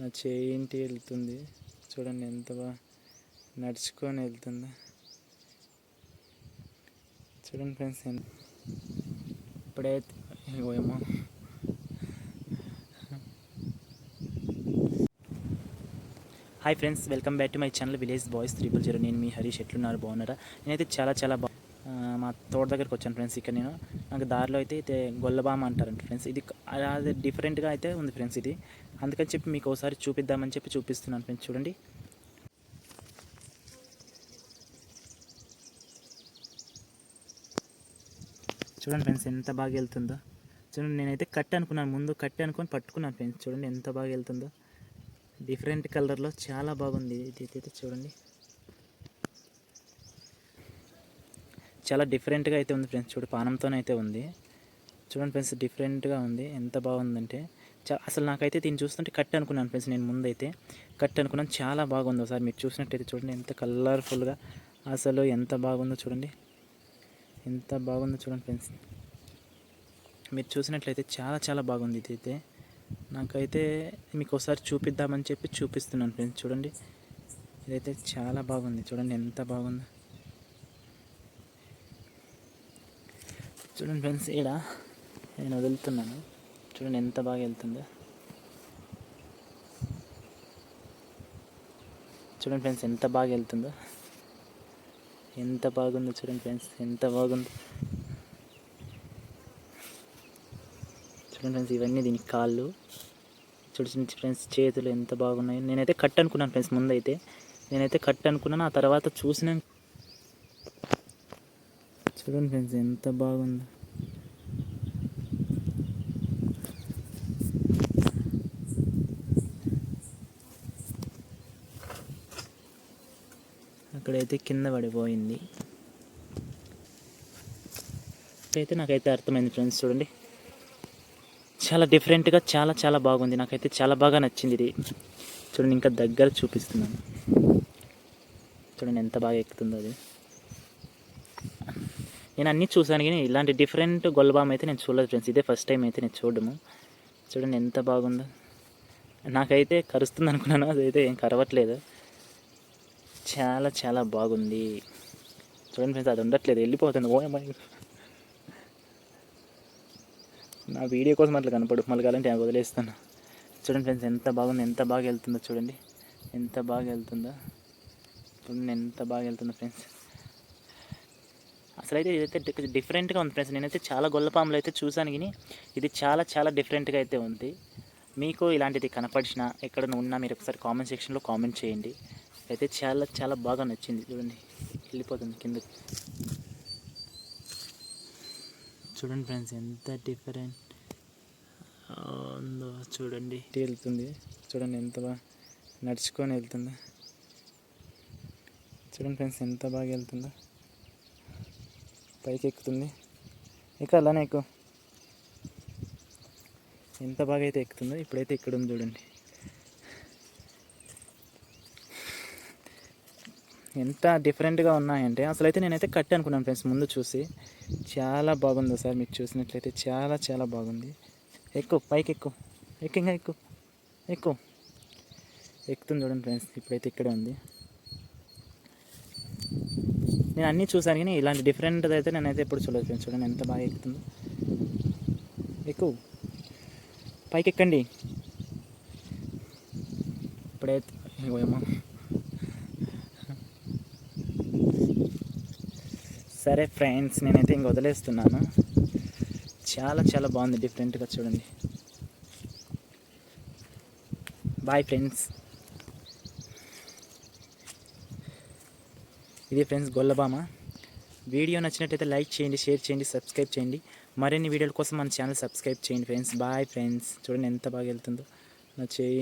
నా చేయింటి వెళ్తుంది. చూడండి ఎంత బాగా నడుచుకొని వెళ్తుందో. చూడండి ఫ్రెండ్స్ ఇప్పుడైతే ఏమో hi friends welcome back to my channel village boys triple zero. నేను మీ హరీష్ ఎట్లున్నారు? బాగున్నారా? నేనైతే చాలా చాలా బా మా తోట దగ్గరికి వచ్చాను ఫ్రెండ్స్ ఇక్కడ నేను. నాకు దారిలో అయితే అయితే గొల్లబామ అంటారంట ఫ్రెండ్స్. ఇది అది డిఫరెంట్గా అయితే ఉంది ఫ్రెండ్స్ ఇది. అందుకని చెప్పి మీకు ఒకసారి చూపిద్దామని చెప్పి చూపిస్తున్నాను ఫ్రెండ్స్ చూడండి. చూడండి ఫ్రెండ్స్ ఎంత బాగా వెళ్తుందో. చూడండి నేనైతే కట్ అనుకున్నాను ముందు కట్ అనుకొని పట్టుకున్నాను ఫ్రెండ్స్ చూడండి ఎంత బాగా వెళ్తుందో. డిఫరెంట్ కలర్లో చాలా బాగుంది ఇది అయితే చూడండి. చాలా డిఫరెంట్గా అయితే ఉంది ఫ్రెండ్స్ చూడు పానంతోనైతే ఉంది. చూడండి ఫ్రెండ్స్ డిఫరెంట్గా ఉంది ఎంత బాగుందంటే. అసలు నాకైతే దీన్ని చూస్తుంటే కట్ అనుకున్నాను ఫ్రెండ్స్ నేను ముందైతే కట్ అనుకున్నాను. చాలా బాగుంది ఒకసారి మీరు చూసినట్టయితే చూడండి ఎంత కలర్ఫుల్గా అసలు ఎంత బాగుందో చూడండి. ఎంత బాగుందో చూడండి ఫ్రెండ్స్. మీరు చూసినట్లయితే చాలా చాలా బాగుంది ఇదైతే. నాకైతే మీకు ఒకసారి చూపిద్దామని చెప్పి చూపిస్తున్నాను ఫ్రెండ్స్ చూడండి. ఇదైతే చాలా బాగుంది చూడండి ఎంత బాగుందో. చూడండి ఫ్రెండ్స్ ఈడ నేను వదులుతున్నాను. చూడండి ఎంత బాగా వెళ్తుందో. చూడండి ఫ్రెండ్స్ ఎంత బాగా వెళ్తుందో. ఎంత బాగుందో చూడండి ఫ్రెండ్స్ ఎంత బాగుందో. చూడండి ఫ్రెండ్స్ ఇవన్నీ దీనికి కాళ్ళు. చూడండి ఫ్రెండ్స్ చేతులు ఎంత బాగున్నాయి. నేనైతే కట్ అనుకున్నాను ఫ్రెండ్స్ ముందైతే. నేనైతే కట్ అనుకున్నాను ఆ తర్వాత చూసిన. చూడండి ఫ్రెండ్స్ ఎంత బాగుందో. అక్కడైతే కింద పడిపోయింది. అయితే నాకైతే అర్థమైంది ఫ్రెండ్స్ చూడండి. చాలా డిఫరెంట్గా చాలా చాలా బాగుంది. నాకైతే చాలా బాగా నచ్చింది ఇది. చూడండి ఇంకా దగ్గర చూపిస్తున్నాను. చూడండి ఎంత బాగా ఎక్కుతుందో అది. నేను అన్నీ చూసాను కానీ ఇలాంటి డిఫరెంట్ గొల్లబామ్ అయితే నేను చూడలేదు ఫ్రెండ్స్. ఇదే ఫస్ట్ టైం అయితే నేను చూడము చూడండి ఎంత బాగుందో. నాకైతే కరుస్తుంది అనుకున్నాను అదైతే ఏం కరవట్లేదు. చాలా చాలా బాగుంది. చూడండి ఫ్రెండ్స్ అది ఉండట్లేదు. వెళ్ళిపోతుంది. ఓ అమ్మాయి. నా వీడియో కోసం అట్లా కనపడు. మళ్ళీ నేను వదిలేస్తాను. చూడండి ఫ్రెండ్స్ ఎంత బాగుంది ఎంత బాగా వెళ్తుందో చూడండి. ఎంత బాగా వెళ్తుందో. చూడండి ఎంత బాగా వెళ్తుందో ఫ్రెండ్స్ అసలు అయితే ఇదైతే డిఫరెంట్గా ఉంది ఫ్రెండ్స్ నేనైతే చాలా గొల్లపాములు అయితే చూశాను కానీ ఇది చాలా చాలా డిఫరెంట్గా అయితే ఉంది. మీకు ఇలాంటిది కనపడిన ఎక్కడ ఉన్నా మీరు ఒకసారి కామెంట్ సెక్షన్లో కామెంట్ చేయండి. అయితే చాలా చాలా బాగా నచ్చింది. చూడండి వెళ్ళిపోతుంది కిందకి. చూడండి ఫ్రెండ్స్ ఎంత డిఫరెంట్ ఉందో చూడండి. వెళ్తుంది. చూడండి ఎంత బాగా నడుచుకొని వెళ్తుందో. చూడండి ఫ్రెండ్స్ ఎంత బాగా వెళ్తుందో. పైకి ఎక్కుతుంది. ఇక అలానే ఎక్కువ ఎంత బాగా అయితే ఎక్కుతుందో ఇప్పుడైతే ఇక్కడ ఉంది చూడండి. ఎంత డిఫరెంట్గా ఉన్నాయంటే అసలు అయితే నేనైతే కట్ అనుకున్నాను ఫ్రెండ్స్ ముందు చూసి. చాలా బాగుంది సార్ మీకు చూసినట్లయితే చాలా చాలా బాగుంది. ఎక్కువ పైకి ఎక్కువ ఎక్కంగా ఎక్కువ ఎక్కువ ఎక్కుతుంది చూడండి ఫ్రెండ్స్ ఇప్పుడైతే ఇక్కడే ఉంది. నేను అన్నీ చూసాను కానీ ఇలాంటి డిఫరెంట్ అయితే నేనైతే ఎప్పుడు చూడలేదు ఫ్రెండ్స్. చూడండి ఎంత బాగా ఎక్కుతుందో. ఎక్కువ పైకి ఎక్కండి ఇప్పుడైతే ఏమో. సరే ఫ్రెండ్స్ నేనైతే ఇంక వదిలేస్తున్నాను. చాలా చాలా బాగుంది డిఫరెంట్గా చూడండి. Bye friends. ఇది ఫ్రెండ్స్ గొల్లబామ వీడియో నచ్చినట్టయితే లైక్ చేయండి షేర్ చేయండి సబ్స్క్రైబ్ చేయండి. మరిన్ని వీడియోల కోసం మన ఛానల్ సబ్స్క్రైబ్ చేయండి ఫ్రెండ్స్. Bye friends. చూడండి ఎంత బాగా వెళ్తుందో. నా చేయి